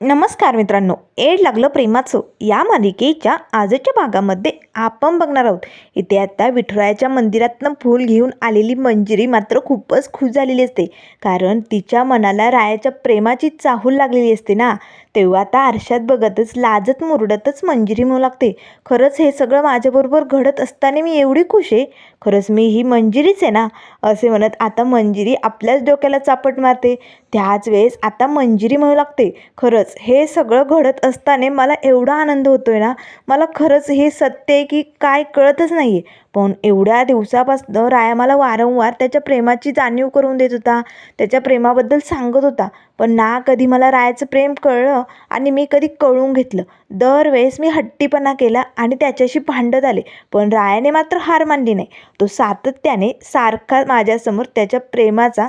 नमस्कार मित्रांनो एड लागलं प्रेमाचं. या मालिकेच्या आजच्या भागामध्ये आपण बघणार आहोत. इथे आता विठुरायाच्या मंदिरातनं फूल घेऊन आलेली मंजिरी मात्र खूपच खुश झालेली असते. कारण तिच्या मनाला रायाच्या प्रेमाची चाहूल लागलेली असते ना. तेव्हा आता आरशात बघतच लाजत मुरडतच मंजिरी म्हणू लागते. खरंच हे सगळं माझ्याबरोबर घडत असताना मी एवढी खुश आहे. खरंच मी ही मंजिरीच आहे ना असे म्हणत आता मंजिरी आपल्याच डोक्याला चापट मारते. त्याच वेळेस आता मंजिरी म्हणू लागते. खरंच हे सगळं घडत असताना मला एवढा आनंद होतो आहे ना मला खरंच हे सत्य आहे की काय कळतच नाही आहे पण एवढ्या दिवसापासनं राया मला वारंवार त्याच्या प्रेमाची जाणीव करून देत होता त्याच्या प्रेमाबद्दल सांगत होता. पण ना कधी मला रायाचं प्रेम कळलं आणि मी कधी कळून घेतलं. दरवेळेस मी हट्टीपणा केला आणि त्याच्याशी भांडत आले पण रायाने मात्र हार मानली नाही. तो सातत्याने सारखा माझ्यासमोर त्याच्या प्रेमाचा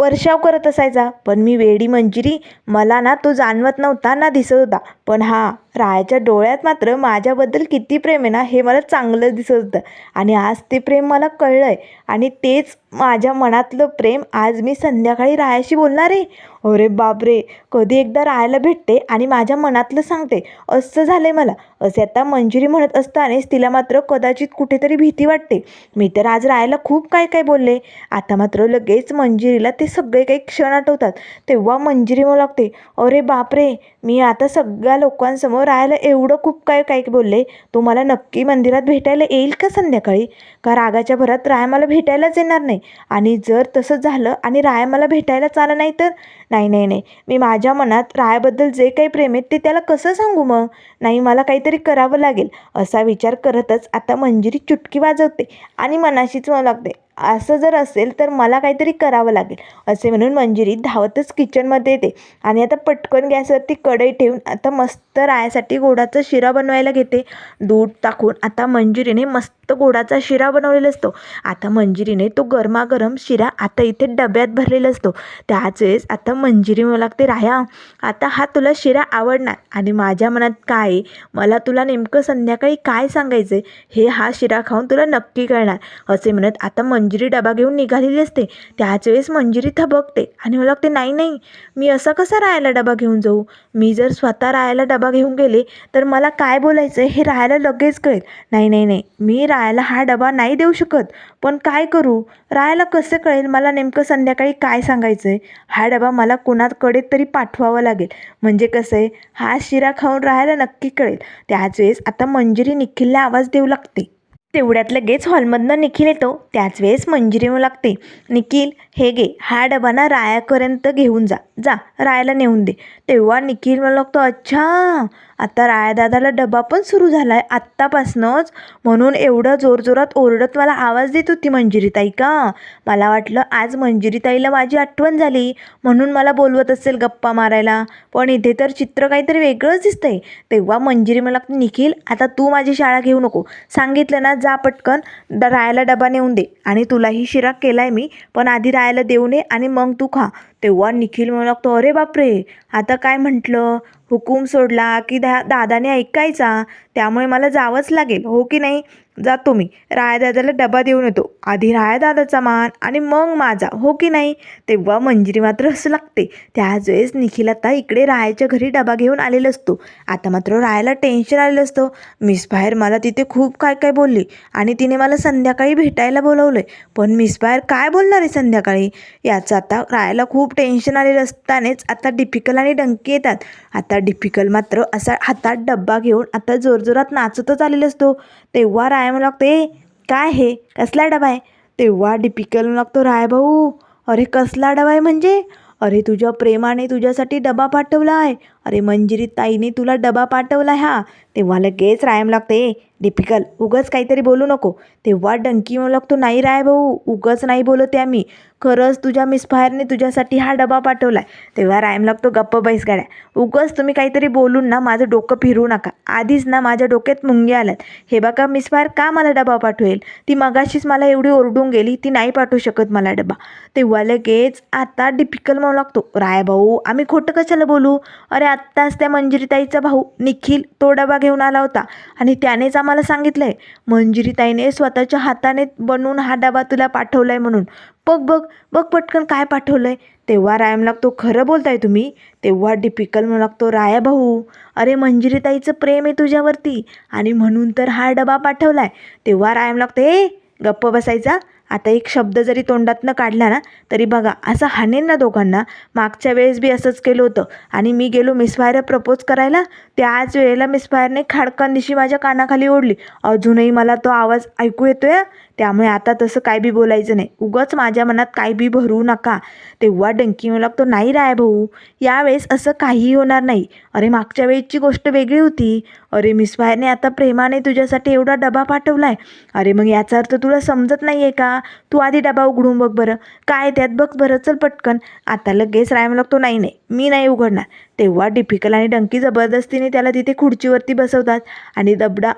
वर्षाव करत असायचा. पण मी वेडी मंजिरी मला ना तो जाणवत नव्हता ना दिसत होता. पण हा रायाच्या डोळ्यात मात्र माझ्याबद्दल किती प्रेम आहे ना हे मला चांगलं दिसत होतं. आणि आज ते प्रेम मला कळलं आहे आणि तेच माझ्या मनातलं प्रेम आज मी संध्याकाळी रायाशी बोलणार आहे. अरे बापरे कधी एकदा राहायला भेटते आणि माझ्या मनातलं सांगते असं झालं आहे मला. असे आता मंजिरी म्हणत असतानाच तिला मात्र कदाचित कुठेतरी भीती वाटते. मी तर आज राहायला खूप काय काय बोलले. आता मात्र लगेच मंजिरीला ते सगळे काही क्षण आठवतात. तेव्हा मंजिरी म्हणू लागते अरे बापरे मी आता सगळ्या लोकांसमोर राहायला एवढं खूप काय काय बोलले. तो मला नक्की मंदिरात भेटायला येईल का संध्याकाळी? का रागाच्या भरात राय मला भेटायलाच येणार नाही. आणि जर तसं झालं आणि राय मला भेटायलाच आलं नाही तर? नाही नाही नाही. मी माझ्या मनात रायाबद्दल जे काही प्रेम आहे ते त्याला कसं सांगू मग? नाही मला काहीतरी करावं लागेल. असा विचार करतच आता मंजिरी चुटकी वाजवते आणि मनाशीच मला लागते. असं जर असेल तर मला काहीतरी करावं लागेल. असे म्हणून मंजिरी धावतच किचनमध्ये येते. आणि आता पटकन गॅसवरती कढई ठेवून आता मस्त रायासाठी गोडाचा शिरा बनवायला घेते. दूध टाकून आता मंजिरीने मस्त गोडाचा शिरा बनवलेला असतो. आता मंजिरीने तो गरमागरम शिरा आता इथे डब्यात भरलेला असतो. त्याच वेळेस आता मंजिरी मला लागते राया आता हा तुला शिरा आवडणार. आणि माझ्या मनात काय आहे, मला तुला नेमकं संध्याकाळी काय सांगायचं आहे हे हा शिरा खाऊन तुला नक्की कळणार. असे म्हणत आता मंजिरी मंजिरी डबा घेऊन निघालेली असते. त्याच वेळेस मंजिरी थबकते आणि मला वाटते नाही नाही मी असं कसा राहायला डबा घेऊन जाऊ? मी जर स्वतः राहायला डबा घेऊन गेले तर मला काय बोलायचं? हे राहायला लगेच कळेल. नाही नाही नाही मी राहायला हा डबा नाही देऊ शकत. पण काय करू? राहायला कसं कळेल? मला नेमकं संध्याकाळी काय सांगायचं आहे हा डबा मला कुणाकडे तरी पाठवावा लागेल. म्हणजे कसं आहे? हा शिरा खाऊन राहायला नक्की कळेल. त्याच वेळेस आता मंजिरी निखिलला आवाज देऊ लागते. तेवढ्यात लगेच हॉलमधनं निखिल येतो. त्याच वेळेस मंजिरी येऊ लागते. निखिल हे गे हा डबा ना रायापर्यंत घेऊन जा. जा रायाला नेऊन दे. तेव्हा निखिल म्हणू लागतो अच्छा आता रायादादाला डबा पण सुरू झाला आहे आत्तापासनंच. म्हणून एवढं जोरजोरात ओरडत मला आवाज देत होती मंजिरीताई का? मला वाटलं आज मंजिरीताईला माझी आठवण झाली. म्हणून मला बोलवत असेल गप्पा मारायला. पण इथे तर चित्र काहीतरी वेगळंच दिसतंय. तेव्हा मंजिरी मला लागते, निखिल आता तू माझी शाळा घेऊ नको. सांगितलं ना जा पटकन द रायाला डबा नेऊन दे. आणि तुलाही शिरा केला आहे मी पण आधी रायाला देऊ नये आणि मग तू खा. तेव्हा निखिल म्हणू लागतो अरे बापरे आता काय म्हटलं? हुकूम सोडला की दा दादाने ऐकायचा? त्यामुळे मला जावंच लागेल हो की नाही? जातो मी. रायादादाला डबा देऊन येतो. आधी रायादादाचा मान आणि मग माझा हो की नाही? तेव्हा मंजिरी मात्र असं लागते. त्याच वेळेस निखिल आता इकडे रायाच्या घरी डबा घेऊन आलेला असतो. आता मात्र रायाला टेन्शन आलेलं असतं. मिस बाहेर मला तिथे खूप काय काय बोलली आणि तिने मला संध्याकाळी भेटायला बोलवलं पण मिस बाहेर काय बोलणार आहे संध्याकाळी? याचं आता रायाला खूप टेन्शन आलेलं असतानेच आता डिफिकल आणि डंकी येतात. आता डिफिकल मात्र असा हातात डब्बा घेऊन आता जोरजोरात नाचतच आलेला असतो. तेव्हा राय म्हणू लागतो ए काय हे? कसला डबा आहे? तेव्हा डिपिकल म्हणू लागतो राय भाऊ. अरे कसला डबा आहे म्हणजे? अरे तुझ्या प्रेमाने तुझ्यासाठी डबा पाठवला आहे अरे मंजिरी ताईने तुला डबा पाठवला हा. तेव्हा लगेच रायम लागते. ए डिपिकल उगच काहीतरी बोलू नको. तेव्हा डंकी म्हणू लागतो नाही राय भाऊ उगच नाही बोलत आहे आम्ही. खरंच तुझ्या मिसफायरने तुझ्यासाठी हा डबा पाठवला आहे तेव्हा रायम लागतो गप्प बैस गाड्या. उगच तुम्ही काहीतरी बोलून ना माझं डोकं फिरू नका. आधीच ना माझ्या डोक्यात मुंगे आल्यात. हे बघा मिसफायर का मला डबा पाठवेल? ती मगाशीच मला एवढी ओरडून गेली ती नाही पाठवू शकत मला डबा. तेव्हा लगेच आता डिपिकल म्हणू लागतो राय भाऊ आम्ही खोटं कशाला बोलू? अरे आत्ताच त्या मंजिरीताईचा भाऊ निखिल तो डबा घेऊन आला होता. आणि त्यानेच आम्हाला सांगितलं आहे मंजिरीताईने स्वतःच्या हाताने बनवून हा डबा तुला पाठवला आहे म्हणून. बघ बघ बघ पटकन काय पाठवलं आहे तेव्हा रायम लागतो खरं बोलताय तुम्ही? तेव्हा डिपिकल म्हणू लागतो राया भाऊ अरे मंजिरीताईचं प्रेम आहे तुझ्यावरती आणि म्हणून तर हा डबा पाठवला आहे तेव्हा रायम लागतो ए गप्प बसायचा. आता एक शब्द जरी तोंडातनं काढला ना तरी बघा असं हाणेन ना दोघांना. मागच्या वेळेस बी असंच केलं होतं. आणि मी गेलो मिस फायरला प्रपोज करायला. त्याच वेळेला मिस फायरने खाडकांदिशी माझ्या कानाखाली ओढली. अजूनही मला तो आवाज ऐकू येतोय? त्यामुळे आता तसं काय बी बोलायचं नाही. उगाच माझ्या मनात काय बी भरू नका. तेव्हा डंकी मला लागतो नाही राय भाऊ यावेळेस असं काहीही होणार नाही. अरे मागच्या वेळेची गोष्ट वेगळी होती. अरे मिस फायरने आता प्रेमाने तुझ्यासाठी एवढा डबा पाठवला आहे अरे मग याचा अर्थ तुला समजत नाही आहे का? तू आधी डबा उघडून बघ बरं. काय त्यात? बघ बरं चल पटकन. आता लगेच रायम लागतो नाही नाही मी नाही उघडणार. तेव्हा डिफिकल आणि डंकी जबरदस्तीने त्याला तिथे खुर्चीवरती बसवतात आणि दबडा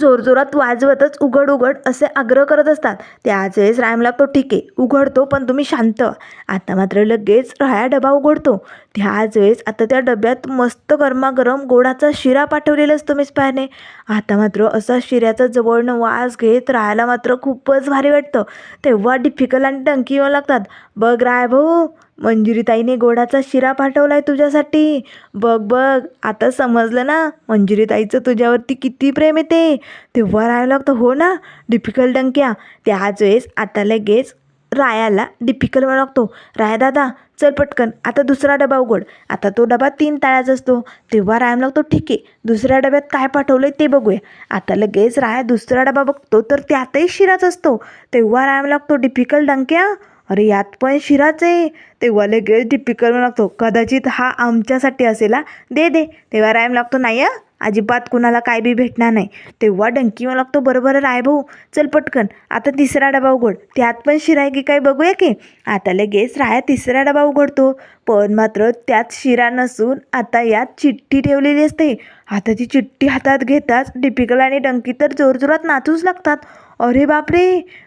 जोरजोरात वाजवतच उघड उघड असे आग्रह करत असतात. त्याच वेळेस रायमला तो ठीक आहे उघडतो पण तुम्ही शांत. आता मात्र लगेच राया डबा उघडतो. त्याच वेळेस आता त्या डब्यात मस्त गरमागरम गोडाचा शिरा पाठवलेला असतो मिस पायाने आता मात्र असा शिऱ्याचा जवळनं वास घेत राहायला मात्र खूपच भारी वाटतं. तेव्हा डिफिकल्ट आणि टंकी येऊ लागतात. बघ राय भाऊ मंजिरीताईने गोडाचा शिरा पाठवलाय तुझ्यासाठी. बघ बघ. आता समजलं ना? मंजिरीताईचं तुझ्यावरती किती प्रेम येते तेव्हा राहायला लागतं. हो ना? डिफिकल्ट डंक्या. त्याच वेळेस आता लगेच रायाला डिफिकल्ट लागतो. राया दादा चल पटकन. आता दुसरा डबा उघड. आता तो डबा तीन ताळ्याचा असतो. तेव्हा रायम लागतो ठीक आहे. दुसऱ्या डब्यात काय पाठवलंय ते बघूया. आता लगेच राया दुसरा डबा बघतो तर त्यातही शिराच असतो. तेव्हा रायम लागतो डिफिकल्ट डंक्या. अरे यात पण शिराच आहे. तेव्हा लगेच डिपिकल लागतो. कदाचित हा आमच्यासाठी असेल हा? दे दे. तेव्हा रायम लागतो नाही अजिबात कुणाला काय बी भेटणार नाही. तेव्हा डंकी मला लागतो बरोबर राय भाऊ चल पटकन. आता तिसरा डबा उघड. त्यात पण शिरा आहे की काय बघूया की. आता लगेच राया तिसरा डबा उघडतो. पण मात्र त्यात शिरा नसून आता यात चिठ्ठी ठेवलेली असते. आता ती चिठ्ठी हातात घेताच डिपिकल आणि डंकी तर जोरजोरात नाचूच लागतात. अरे बापरे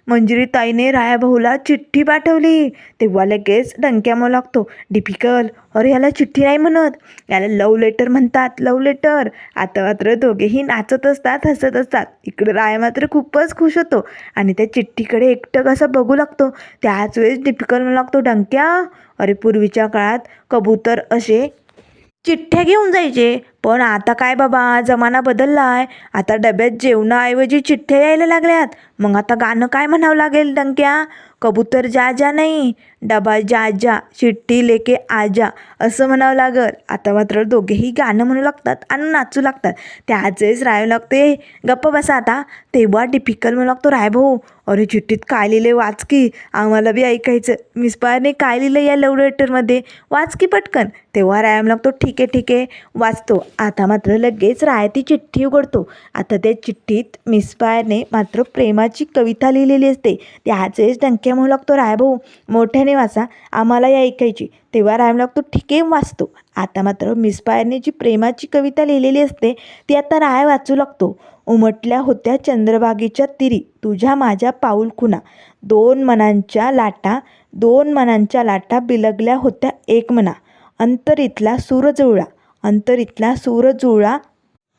मंजिरी ताईने राया भाऊला चिठ्ठी पाठवली. तेव्हा लगेच डंक्यामो लागतो. डिफिकल अरे याला चिठ्ठी नाही म्हणत. याला लव लेटर म्हणतात लव लेटर आता मात्र दोघेही नाचत असतात हसत असतात. इकडं राया मात्र खूपच खुश होतो आणि त्या चिठ्ठीकडे एकटक असं बघू लागतो. त्याच वेळेस डिफिकल म्हणू लागतो डंक्या अरे पूर्वीच्या काळात कबूतर असे चिठ्ठ्या घेऊन जायचे. पण आता काय बाबा? जमाना बदलला आहे आता डब्यात जेवणाऐवजी चिठ्ठ्या यायला लागल्यात. मग आता गाणं काय म्हणावं लागेल डंक्या? कबूतर जा जा नाही. डबा जा जा चिठ्ठी लेके आजा असं म्हणावं लागल. आता मात्र दोघेही गाणं म्हणू लागतात आणि नाचू लागतात. त्याचेच राय लागते. गप्प बसा आता. तेव्हा डिफिकल्ट म्हणू लागतो राय भाऊ अरे चिठ्ठीत काय लिहिले? वाच की. आम्हाला बी ऐकायचं. मिस पायरने काय लिहिलं या लव लेटरमध्ये वाच की पटकन. तेव्हा रायम लागतो. ठीक आहे ठीक आहे. वाचतो. आता मात्र लगेच राय ती चिठ्ठी उघडतो. आता त्या चिठ्ठीत मिस पायरने मात्र प्रेमाची कविता लिहिलेली असते. त्याचेच डंक्या म्हणू लागतो राय भाऊ मोठ्याने वाचा आम्हालाही ऐकायची. तेव्हा रायम तो ठीक वाचतो. आता मात्र मिस पायरने जी प्रेमाची कविता लिहिलेली असते ती आता राय वाचू लागतो. उमटल्या होत्या चंद्रभागेच्या तिरी तुझ्या माझ्या पाऊल खुणा. दोन मनांच्या लाटा दोन मनांच्या लाटा बिलगल्या होत्या एक मना. अंतरीतला सूरजुळा अंतरीतला सूरजुळा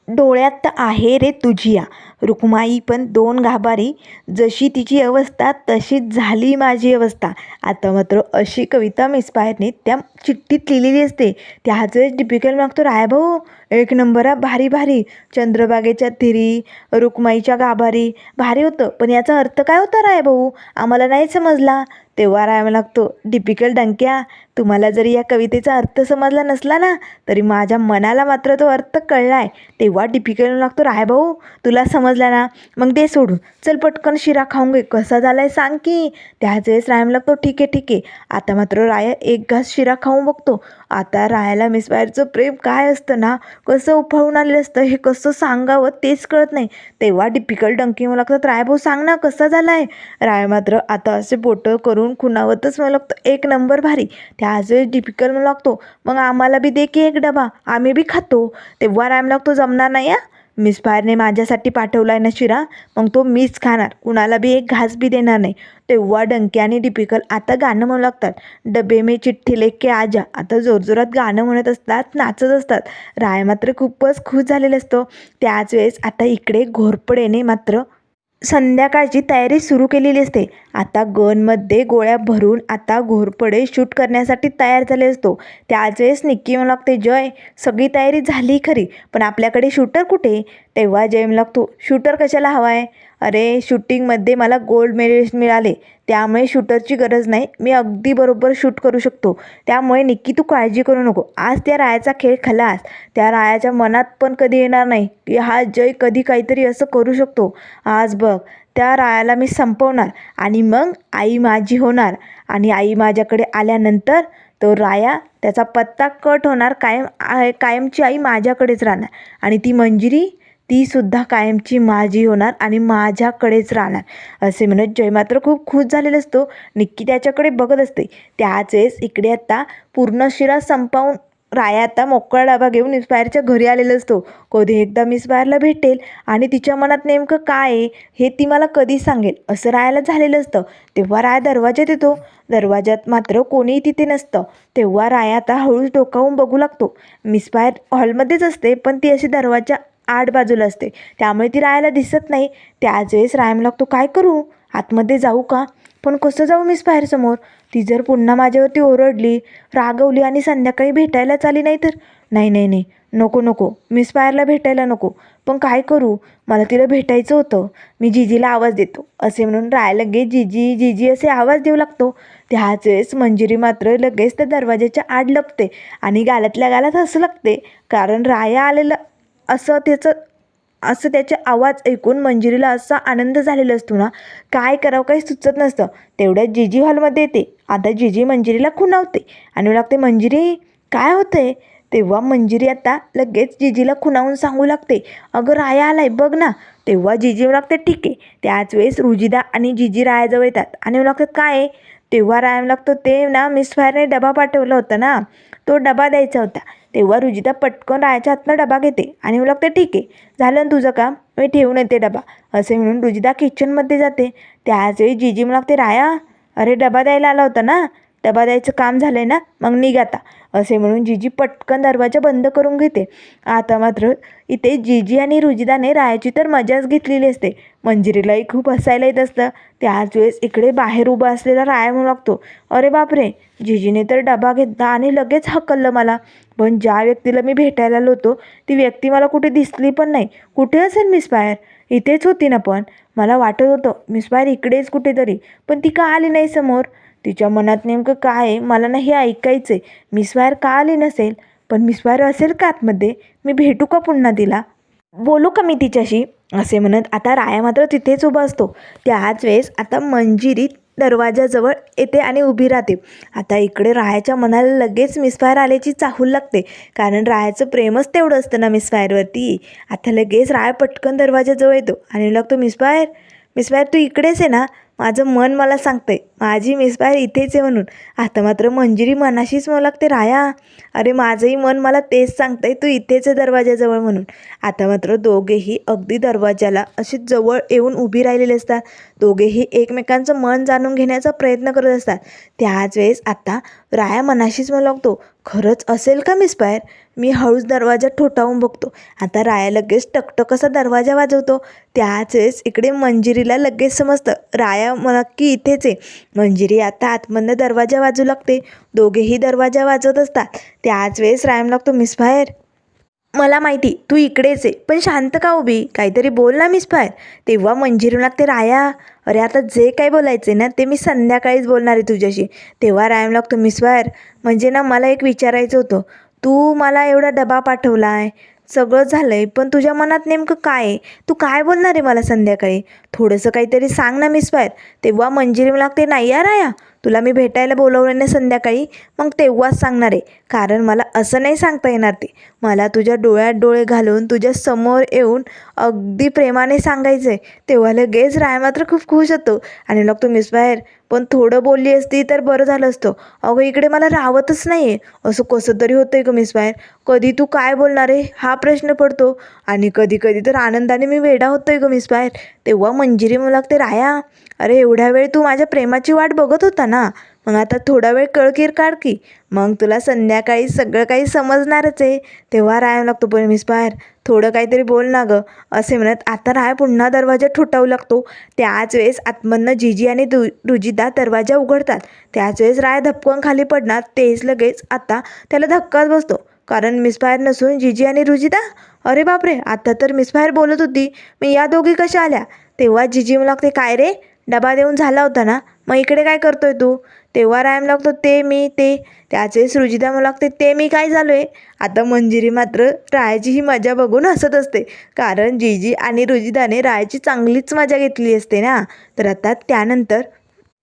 डोळ्यात आहे रे तुझिया रुक्माई पण दोन घाबारी. जशी तिची अवस्था तशीच झाली माझी अवस्था. आता मात्र अशी कविता मिसपायरने त्या चिठ्ठीत लिहिलेली असते. त्याच वेळेस डिपिकल मागतो राय भाऊ. एक नंबर भारी भारी. चंद्रबागेच्या तिरी रुक्माईच्या गाभारी. भारी होतं पण याचा अर्थ काय होता राय भाऊ? आम्हाला नाही समजला. तेव्हा राय लागतो. डिपिकल डंक्या. तुम्हाला जरी या कवितेचा अर्थ समजला नसला ना तरी माझ्या मनाला मात्र तो अर्थ कळला आहे तेव्हा डिपिकल लागतो राय भाऊ. तुला समजला ना मग दे सोडून. चल पटकन शिरा खाऊन घे. कसा झाला आहे सांग की. त्याच वेळेस रायम लागतो ठीक आहे ठीक. आहे आता मात्र राया एक घास शिरा खाऊन बघतो. आता रायाला मिस बाहेरचं प्रेम काय असतं ना? कसं उफाळून आलेलं असतं? हे कसं सांगावं तेच कळत नाही. तेव्हा डिफिकल्ट डंकी मला लागतात राय भाऊ सांग ना कसा झाला आहे राय मात्र आता असे बोटं करून खुणावतच मला लागतं एक नंबर भारी. त्याच वेळेस डिफिकल्ट मला लागतो मग आम्हाला बी दे की एक डबा. आम्ही बी खातो. तेव्हा रायम लागतो जमणार नाही हा? मिस फायरने माझ्यासाठी पाठवला आहे ना शिरा मग तो मीच खाणार. कुणाला बी एक घास बी देणार नाही. तेव्हा डंके आणि डिपिकल आता गाणं म्हणू लागतात. डबे में चिठ्ठी लेके आजा आता जोरजोरात गाणं म्हणत असतात नाचत असतात. राय मात्र खूपच खुश झालेला असतो. त्याच वेळेस आता इकडे घोरपडेने मात्र संध्याकाळची तयारी सुरू केलेली असते. आता गनमध्ये गोळ्या भरून आता घोरपडे शूट करण्यासाठी तयार झाले असतो. त्याच वेळेस निक्की म्हणू लागते जय सगळी तयारी झाली खरी पण आपल्याकडे शूटर कुठे? तेव्हा जय म्हणू लागतो शूटर कशाला हवा आहे? अरे शूटिंगमध्ये मला गोल्ड मेडल्स मिळाले. त्यामुळे शूटरची गरज नाही. मी अगदी बरोबर शूट करू शकतो. त्यामुळे निक्की तू काळजी करू नको. आज त्या रायाचा खेळ खलास. त्या रायाच्या मनात पण कधी येणार नाही. की हा जय कधी काहीतरी असं करू शकतो. आज बघ त्या रायाला मी संपवणार. आणि मग आई माझी होणार. आणि आई माझ्याकडे आल्यानंतर तो राया त्याचा पत्ता कट होणार. कायम आ- कायमची आई माझ्याकडेच राहणार. आणि ती मंजिरी ती सुद्धा कायमची माझी होणार आणि माझ्याकडेच राहणार. असे म्हणत जय मात्र खूप खुश झालेला असतो. निक्की त्याच्याकडे बघत असते. त्याच वेळेस इकडे आता पूर्ण शिरा संपावून राया आता मोकळा डबा घेऊन मिसफायरच्या घरी आलेला असतो. कधी एकदा मिसफायरला भेटेल आणि तिच्या मनात नेमकं काय आहे हे ती मला कधी सांगेल असं रायाला झालेलं असतं. तेव्हा राया दरवाजात येतो. दरवाजात मात्र कोणीही तिथे नसतं. तेव्हा राया आता हळूच डोकावून बघू लागतो. मिसफायर हॉलमध्येच असते पण ती अशी दरवाजा आड बाजूला असते. त्यामुळे ती रायाला दिसत नाही. त्याच वेळेस राय म्हणू लागतो. काय करू? आतमध्ये जाऊ का? पण कसं जाऊ मिस समोर? ती जर पुन्हा माझ्यावरती ओरडली रागवली आणि संध्याकाळी भेटायलाच आली नाही तर? नाही नाही नाही. नको नको. मिस फायरला भेटायला नको. पण काय करू? मला तिला भेटायचं होतं. मी जिजीला आवाज देतो. असे म्हणून राय लगेच जिजी जिजी असे आवाज देऊ लागतो. त्याच वेळेस मंजिरी मात्र लगेच त्या दरवाजाच्या आड लपते आणि गालातल्या गालात हसू लागते. कारण राया आलेलं असं त्याचं असं त्याचे आवाज ऐकून मंजिरीला असा आनंद झालेला असतो ना काय करावं काही सुचत नसतं. तेवढ्यात जीजी हॉलमध्ये येते. आता जीजी मंजिरीला खुणावते. आणि लागते मंजिरी काय होतंय? तेव्हा मंजिरी आता लगेच जिजीला खुणावून सांगू लागते. अगं राया आलाय बघ ना. तेव्हा जिजी लागते ठीक आहे. त्याच वेळेस रुजिदा आणि जिजी रायाजवळ येतात. आणि लागतं काय आहे? तेव्हा राया लागतो ते ना मिस फायरने डबा पाठवला होता ना. तो डबा द्यायचा होता. तेव्हा रुजिता पटकन रायाच्या हातनं डबा घेते आणि मग लागते ठीक आहे झालं ना तुझं काम? मी ठेवून येते डबा. असे म्हणून रुजिता किचनमध्ये जाते. त्याच वेळी जिजी म्हणू लागते राया अरे डबा द्यायला आला होता ना? डबा द्यायचं काम झालं आहे ना मग निघ आता. असे म्हणून जीजी पटकन दरवाजा बंद करून घेते. आता मात्र इथे जीजी आणि रुजिदाने रायाची तर मजाच घेतलेली असते. मंजिरीलाही खूप हसायला येत असतं. त्याच वेळेस इकडे बाहेर उभा असलेला राया म्हणू लागतो. अरे बापरे जीजीने तर डबा घेतला आणि लगेच हकललं मला. पण ज्या व्यक्तीला मी भेटायला आलो होतो ती व्यक्ती मला कुठे दिसली पण नाही. कुठे असेल मिस बाहेर इथेच होती ना पण. मला वाटत होतं मिस बाहेर इकडेच कुठेतरी. पण ती का आली नाही समोर? तिच्या मनात नेमकं काय आहे? मला ना हे ऐकायचं आहे मिस बाहेर का आली नसेल? पण मिस बाहेर असेल का आतमध्ये? मी भेटू का पुन्हा तिला? बोलू का मी तिच्याशी? असे म्हणत आता राया मात्र तिथेच उभा असतो. त्याच वेळेस आता मंजिरी दरवाजाजवळ येते आणि उभी राहते. आता इकडे रायाच्या मनाला लगेच मिसफायर आल्याची चाहूल लागते. कारण रायाचं प्रेमच तेवढं असतं ना मिसफायरवरती आता लगेच राया पटकन दरवाजाजवळ येतो आणि लागतो मिसफायर मिसफायर तू इकडेच आहे ना? माझं मन मला सांगतंय माझी मिसफायर इथेच आहे म्हणून. आता मात्र मंजिरी मनाशीच म्हणू लागते राया. अरे माझंही मन मला तेच सांगतंय तू इथेच आहे दरवाजाजवळ म्हणून. आता मात्र दोघेही अगदी दरवाजाला असे जवळ येऊन उभी राहिलेले असतात. दोघेही एकमेकांचं मन जाणून घेण्याचा प्रयत्न करत असतात. त्याच वेळेस आता राया मनाशीच म्हणू लागतो खरंच असेल का मिसफायर मी हळूच दरवाजा ठोठावून बघतो. आता राया लगेच टकटक असा दरवाजा वाजवतो. त्याच वेळेस इकडे मंजिरीला लगेच समजतं राया नक्की इथेच आहे. मंजिरी आता आतमधनं दरवाजा वाजू लागते. दोघेही दरवाजा वाजवत असतात. त्याच वेळेस रायम लागतो मिस बाहेर मला माहिती तू इकडेच आहे. पण शांत का उभी? काहीतरी बोल ना मिसफायर तेव्हा मंजिरी लागते राया. अरे आता जे काही बोलायचं आहे ना ते मी संध्याकाळीच बोलणार आहे तुझ्याशी. तेव्हा रायम लागतो मिस फायर म्हणजे ना मला एक विचारायचं होतं. तू मला एवढा डबा पाठवला आहे सगळं झालं आहे पण तुझ्या मनात नेमकं काय आहे? तू काय बोलणार आहे मला संध्याकाळी? थोडंसं काहीतरी सांग ना मिस मिसफायर तेव्हा मंजिरी मला लागते नाही यार आया तुला मी भेटायला बोलवलं नाही संध्याकाळी. मग तेव्हाच सांगणार आहे. कारण मला असं नाही सांगता येणार ते. मला तुझ्या डोळ्यात डोळे घालून तुझ्या समोर येऊन अगदी प्रेमाने सांगायचं आहे तेव्हा लगेच राय मात्र खूप खुश होतो. आणि मग तो मिसबाहेर पण थोडं बोलली असती तर बरं झालं असतं. अगं इकडे मला राहतच नाही आहे असं कसं तरी होतं आहे गं मिस बाहेर. कधी तू काय बोलणार आहे? हा प्रश्न पडतो. आणि कधी कधी तर आनंदाने मी वेडा होतो आहे का मिस बाहेर. तेव्हा मंजिरी मला लागते राया अरे एवढ्या वेळ तू माझ्या प्रेमाची वाट बघत होता ना? मग आता थोडा वेळ कळकीर काढ की. मग तुला संध्याकाळी सगळं काही समजणारच आहे. तेव्हा राया लागतो पण मिस बाहेर. थोडं काहीतरी बोल ना गं. असे म्हणत आता राय पुन्हा दरवाजा ठोठावू लागतो. त्याच वेळेस आतमधनं जिजी आणि दु रुजिदा दरवाजा उघडतात. त्याच वेळेस राय धपकन खाली पडणार. तेच लगेच आता त्याला धक्काच बसतो. कारण मिसफायर नसून जिजी आणि रुजिदा अरे बापरे! आता तर मिसफायर बोलत होती. मी या दोघी कशा आल्या? तेव्हा जिजी मला लागते काय रे? डबा देऊन झाला होता ना? मग इकडे काय करतोय तू? तेव्हा रायम लागतो ते मी ते. त्याच वेळेस रुजिदा मला लागते ते मी काय झालो आहे आता मंजिरी मात्र रायाची ही मजा बघून हसत असते. कारण जीजी आणि रुजिदाने रायाची चांगलीच मजा घेतली असते ना? तर आता त्यानंतर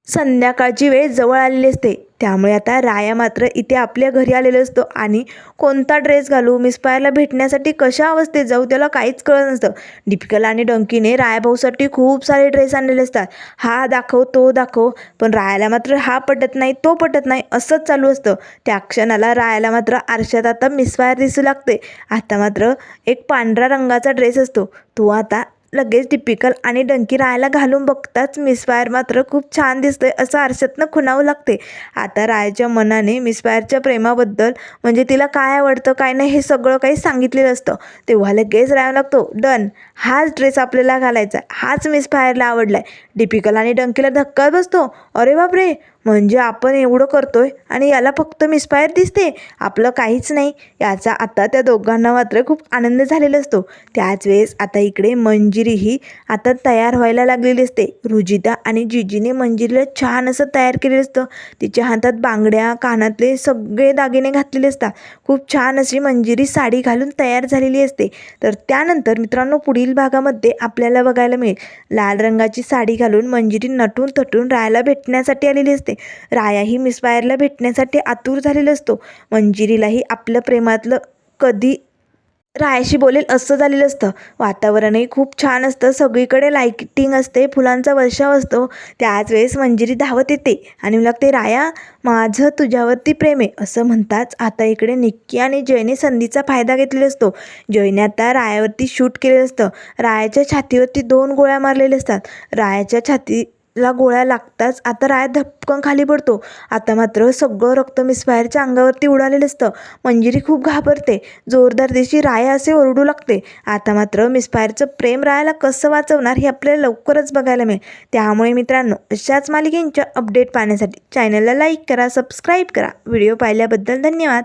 संध्याकाळची वेळ जवळ आलेली असते. त्यामुळे आता राया मात्र इथे आपल्या घरी आलेलो असतो आणि कोणता ड्रेस घालू मिसपायरला भेटण्यासाठी कशा अवस्थेत जाऊ त्याला काहीच कळत नसतं. दीपिकाला आणि डंकीने रायाभाऊसाठी खूप सारे ड्रेस आणलेले असतात. हा दाखव तो दाखव पण रायाला मात्र हा पटत नाही तो पटत नाही असंच चालू असतं. त्या क्षणाला रायाला मात्र आरशात आता मिसफायर दिसू लागते आता मात्र एक पांढऱ्या रंगाचा ड्रेस असतो. तो आता लगेच टिपिकल आणि डंकी रायाला घालून बघताच मिसफायर मात्र खूप छान दिसतोय असं आरशातनं खुणावं लागते आता रायाच्या मनाने मिसफायरच्या प्रेमाबद्दल म्हणजे तिला काय आवडतं काय नाही हे सगळं काही सांगितलेलं असतं. तेव्हा लगेच राया लागतो डन हाच ड्रेस आपल्याला घालायचा हाच मिसफायरला आवडला आहे डिपिकल आणि डंकीला धक्का बसतो. अरे बापरे म्हणजे आपण एवढं करतोय आणि याला फक्त मिसफायर दिसते. आपलं काहीच नाही. याचा आता त्या दोघांना मात्र खूप आनंद झालेला असतो. त्याच वेळेस आता इकडे मंजिरी ही आता तयार व्हायला लागलेली असते. रुजिता आणि जिजीने मंजिरीला छान असं तयार केलेलं असतं. तिच्या हातात बांगड्या कानातले सगळे दागिने घातलेले असतात. खूप छान अशी मंजिरी साडी घालून तयार झालेली असते. तर त्यानंतर मित्रांनो पुढील भागामध्ये आपल्याला बघायला मिळेल. लाल रंगाची साडी घालून मंजिरी नटून तटून राहायला भेटण्यासाठी आलेली असते. रायाही मिसफायरला भेटण्यासाठी आतुर झालेला असतो. मंजिरीलाही आपलं प्रेमातलं कधी रायाशी बोलेल असं झालेलं असतं. वातावरणही खूप छान असतं. सगळीकडे लाईटिंग असते. फुलांचा वर्षाव असतो. त्याच वेळेस मंजिरी धावत येते. आणि लागते राया माझं तुझ्यावरती प्रेम आहे. असं म्हणताच आता इकडे निक्की आणि जयने संधीचा फायदा घेतलेला असतो. जयने आता रायावरती शूट केलेलं असतं. रायाच्या छातीवरती दोन गोळ्या मारलेल्या असतात. रायाच्या छाती ला गोळ्या लागताच आता राया धपकन खाली पडतो. आता मात्र सगळं रक्त मिसफायरच्या अंगावरती उडालेलं असतं. मंजिरी खूप घाबरते. जोरदार दिशी राया असे ओरडू लागते. आता मात्र मिसफायरचं प्रेम रायाला कसं वाचवणार हे आपल्याला लवकरच बघायला मिळेल. त्यामुळे मित्रांनो अशाच मालिकेंच्या अपडेट पाहण्यासाठी चॅनलला लाईक करा सबस्क्राईब करा. व्हिडिओ पाहिल्याबद्दल धन्यवाद.